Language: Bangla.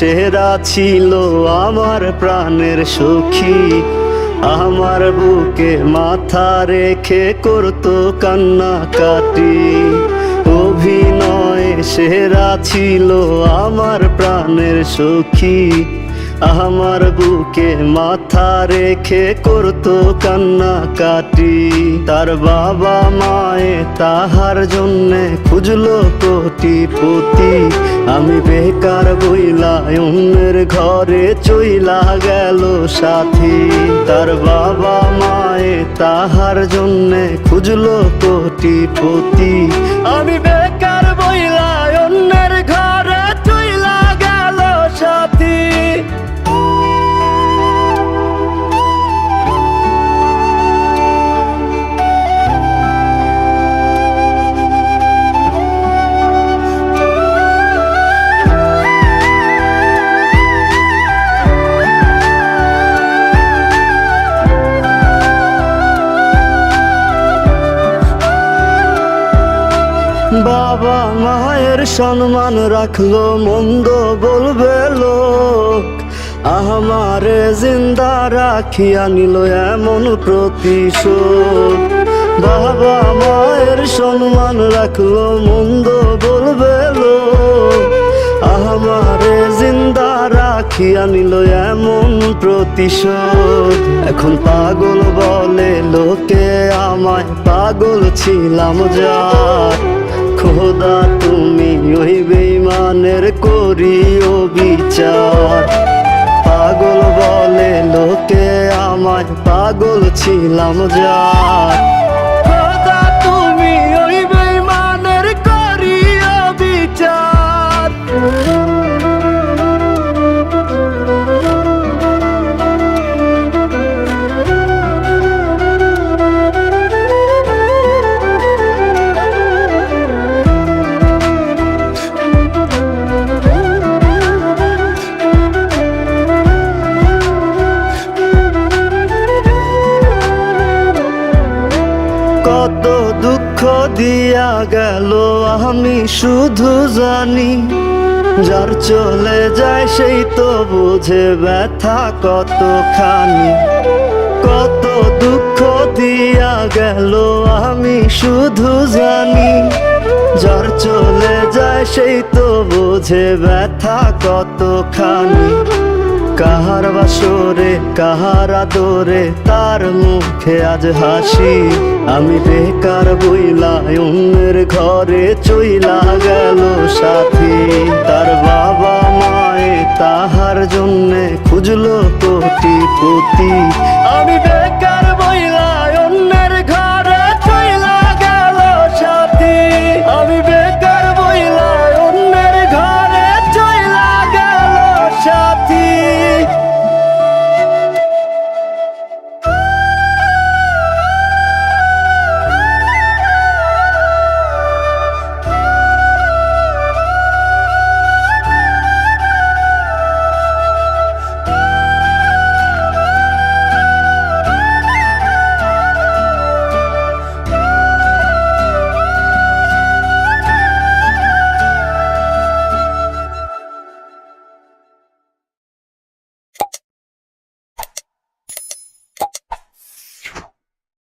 সেরা ছিল আমার প্রাণের সখী। আমার বুকে মাথা রেখে করতো কান্না কাটি অভিনয়ে সেরা ছিল আমার প্রাণের সখী। আমার বুকে মাথা রেখে করতো কান্না কাটি তার বাবা মায়ে তাহার জন্যে খুঁজলো কোটি পতি আমি বেকার বইলা, অন্যের ঘরে চইলা গেল সাথী। তার বাবা মায়ে তাহার জন্যে খুঁজলো কোটি পতি আমি বাবা মায়ের সম্মান রাখল, মন্দ বলবে লোক। আমারে জিন্দা রাখিয়া নিল এমন প্রতিশোধ। বাবা মায়ের সম্মান রাখল, মন্দ বলবে লোক। আমারে জিন্দা রাখিয়া নিল এমন প্রতিশোধ। এখন পাগল বলে, লোকে আমায় পাগল ছিলাম যার খোদা তুমি ওই বেইমানের করিও বিচার পাগল বলে লোকে আমায় পাগল ছিলাম যার কত দুঃখ দিয়া গেল, আমি শুধু জানি, যার চলে যায় সেই তো বুঝে ব্যথা কতখানি। কত দুঃখ দিয়া গেল, আমি শুধু জানি, যার চলে যায় সেই তো বুঝে ব্যথা কতখানি। কাহার বাসরে, কাহার আদরে, তার মুখে আজ হাসি। আমি বেকার বইলা, অন্যের ঘরে চইলা গেল সাথী। তার বাবা মায়ে তাহার জন্যে খুঁজলো পতি আমি বেকার